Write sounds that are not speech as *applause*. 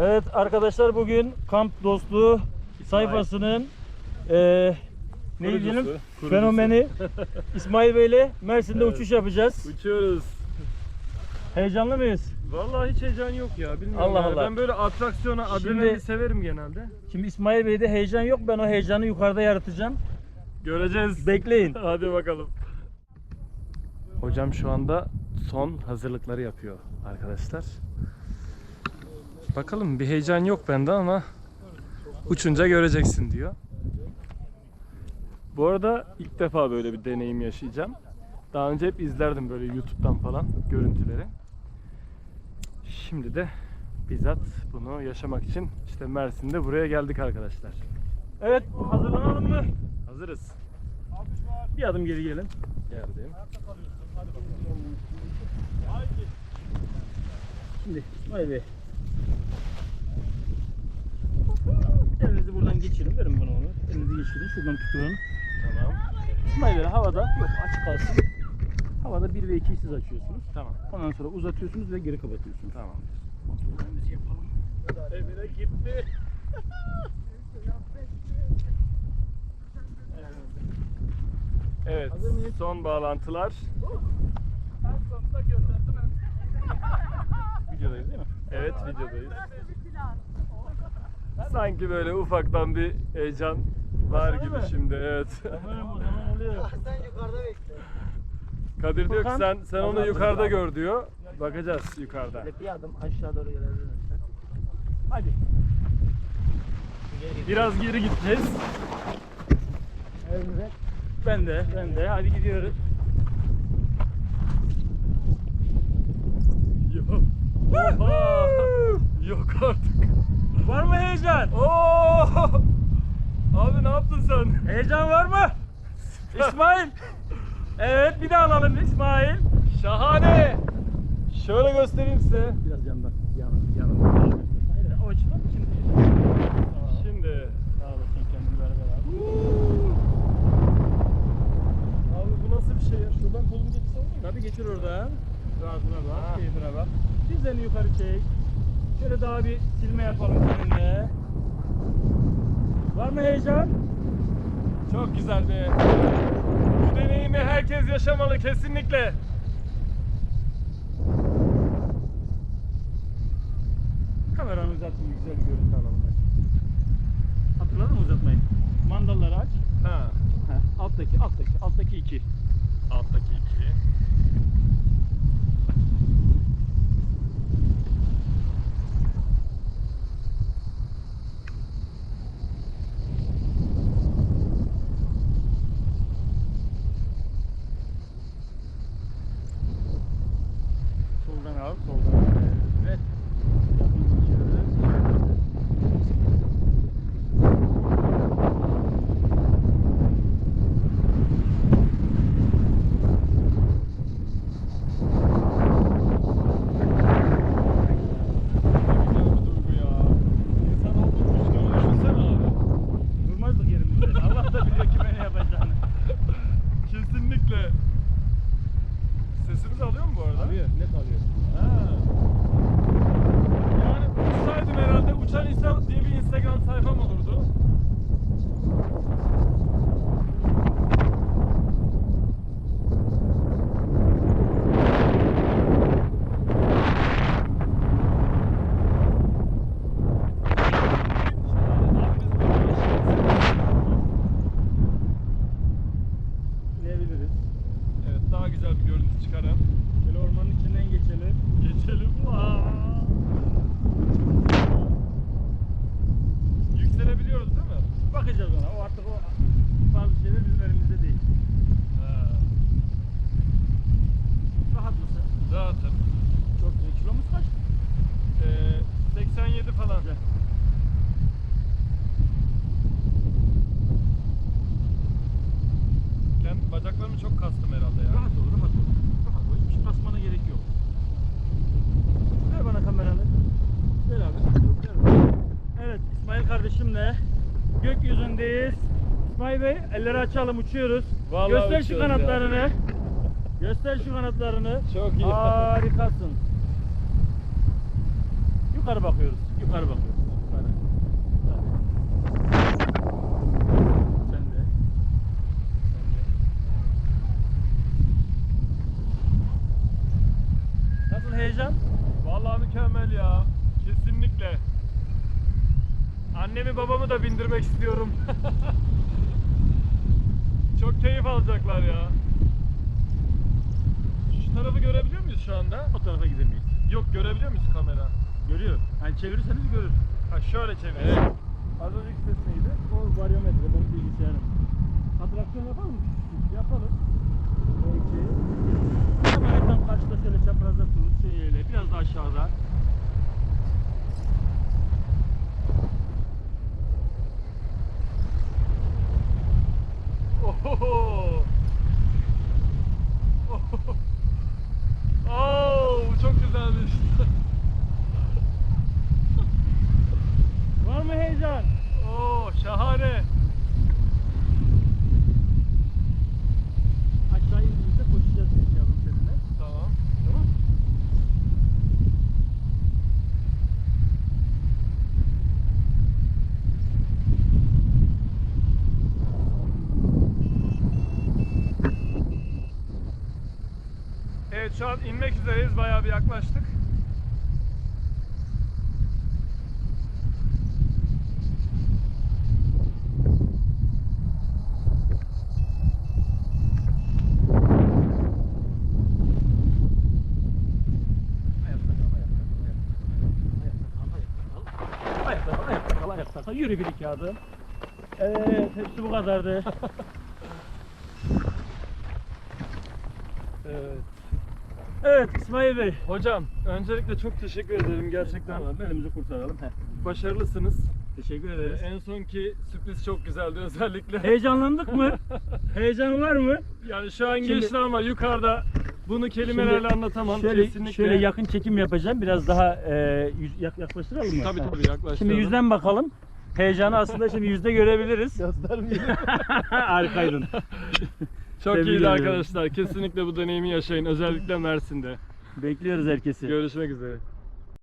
Evet arkadaşlar bugün kamp dostluğu sayfasının eee ne Kurucusu, diyelim kurucusu. fenomeni *laughs* İsmail Bey ile Mersin'de Evet. uçuş yapacağız. Uçuyoruz. Heyecanlı mıyız? Vallahi hiç heyecan yok ya. Bilmiyorum Allah yani. Allah. Ben böyle atraksiyona, Şimdi- adrenalini severim genelde. Şimdi İsmail Bey'de heyecan yok. Ben o heyecanı yukarıda yaratacağım. Göreceğiz. Bekleyin. *laughs* Hadi bakalım. Hocam şu anda son hazırlıkları yapıyor arkadaşlar. Bakalım bir heyecan yok bende ama uçunca göreceksin diyor. Bu arada ilk defa böyle bir deneyim yaşayacağım. Daha önce hep izlerdim böyle YouTube'dan falan görüntüleri. Şimdi de bizzat bunu yaşamak için işte Mersin'de buraya geldik arkadaşlar. Evet hazırlanalım mı? Hazırız. Bir adım geri gelin. Geldim. Şimdi İsmail Bey. Elinizi buradan geçirin. Verin bana onu. Elinizi geçirin. Şuradan tutun. Tamam. İsmail Bey havada yok açık kalsın. Havada 1 ve 2'yi siz açıyorsunuz. Tamam. Ondan sonra uzatıyorsunuz ve geri kapatıyorsunuz. Tamam. Emine gitti. Evet, son bağlantılar. Videodayız değil mi? Evet, videodayız. Sanki böyle ufaktan bir heyecan var gibi mi? şimdi, evet. *laughs* Tamam o zaman oluyor. Sen yukarıda bekle. Kadir diyor ki Furkan, sen sen onu yukarıda Allah. gör diyor. Bakacağız yukarıda. Bir adım aşağı doğru gelebilir misin? Hadi. Biraz geri gideceğiz. Elinize. Ben de, ben de. Hadi gidiyoruz. Yok. Oha! Yok artık. Var mı heyecan? Oo! Abi ne yaptın sen? Heyecan var mı? İsmail. Evet bir daha alalım İsmail. Şahane. Şöyle göstereyim size. Biraz yandan. Yandan. Yandan. Hayır, o açıdan şimdi. Şimdi. Sağ olasın kendini beraber abi. Abi bu nasıl bir şey ya? Şuradan kolumu geçsem olur mu? Tabii geçir oradan. Rahatına bak, keyfine bak. Dizlerini yukarı çek. Şöyle daha bir silme yapalım seninle. Var mı heyecan? Çok güzel be. Bu deneyimi herkes yaşamalı kesinlikle. Kameranı uzatın güzel bir görüntü alalım. Hatırladın mı uzatmayı? Mandalları aç. Ha. Heh, alttaki, alttaki, alttaki iki. Alttaki iki. Soldan al, soldan al. Evet. Yapıyı geçiyoruz. Ne güzel bir duygu ya. İnsan olduğu uçtuğunu düşünsene abi. Durmazdık yerimizde. Allah da biliyor kime ne yapacağını. Kesinlikle. Sesimizi alıyor mu bu arada? Alıyor, net alıyor. Ha. Yani uçsaydım herhalde uçan insan diye bir Instagram sayfam olurdu. Bilebiliriz. Evet daha güzel bir görüntü çıkaran. Böyle ormanın içinden geçelim. Geçelim. Aa. Yükselebiliyoruz değil mi? Bakacağız ona. O artık o bazı şeyler bizim elimizde değil. Ha. Rahat Rahatım. Çok güzel. Kilomuz kaç? Ee, 87 falan. Güzel. Kendi bacaklarımı çok kastım herhalde ya. Rahat ol, rahat ol. Rahat ol. Hiçbir şey basmana gerek yok. Ver bana kameranı. Ver abi. Ver. Evet, İsmail kardeşimle gökyüzündeyiz. İsmail Bey, elleri açalım, uçuyoruz. Vallahi Göster şu uçuyoruz ya. kanatlarını. Göster şu kanatlarını. Çok iyi. Harikasın. yukarı bakıyoruz. Yukarı bakıyoruz. Yukarı. Sen de. Sen de. Nasıl heyecan? Vallahi mükemmel ya. Kesinlikle. Annemi babamı da bindirmek istiyorum. *laughs* Çok keyif alacaklar ya. Tarafı görebiliyor muyuz şu anda? O tarafa gidemeyiz. Yok görebiliyor muyuz kamera? Görüyor. Hani çevirirseniz görür. Ha şöyle çevir. Evet. Az önceki ses neydi? O varyometre benim bilgisayarım. Atraksiyon yapalım mı? Yapalım. Peki. Hemen tam karşıda şöyle çaprazda tut. Şöyle biraz da aşağıda. Oho. Oho. Oo, bu çok güzelmiş. Var mı heyecan? Oo, şahane. Aşağı indiğimizde koşacağız biz yavrum seninle. Tamam. Tamam. Evet şu an inmek üzereyiz. Bayağı bir yaklaştık. Kal. Yürü bir iki adım. Evet, hepsi bu kadardı. *laughs* Evet. Evet İsmail Bey. Hocam öncelikle çok teşekkür ederim gerçekten. Tamam, elimizi kurtaralım. Heh. Başarılısınız. Teşekkür Ee, ederiz. en sonki sürpriz çok güzeldi özellikle. Heyecanlandık mı? *laughs* Heyecan var mı? Yani şu an Şimdi- geçti ama yukarıda bunu kelimelerle Şimdi anlatamam şöyle, kesinlikle. Şöyle yakın çekim yapacağım. Biraz daha e, yaklaştıralım mı? Tabii tabii yaklaştıralım. Şimdi yüzden bakalım. Heyecanı aslında şimdi yüzde görebiliriz. Göstermeyin. *laughs* Harikaydın. *laughs* Çok Tebrik iyiydi ediyorum. arkadaşlar. Kesinlikle bu deneyimi yaşayın. Özellikle Mersin'de. Bekliyoruz herkesi. Görüşmek üzere.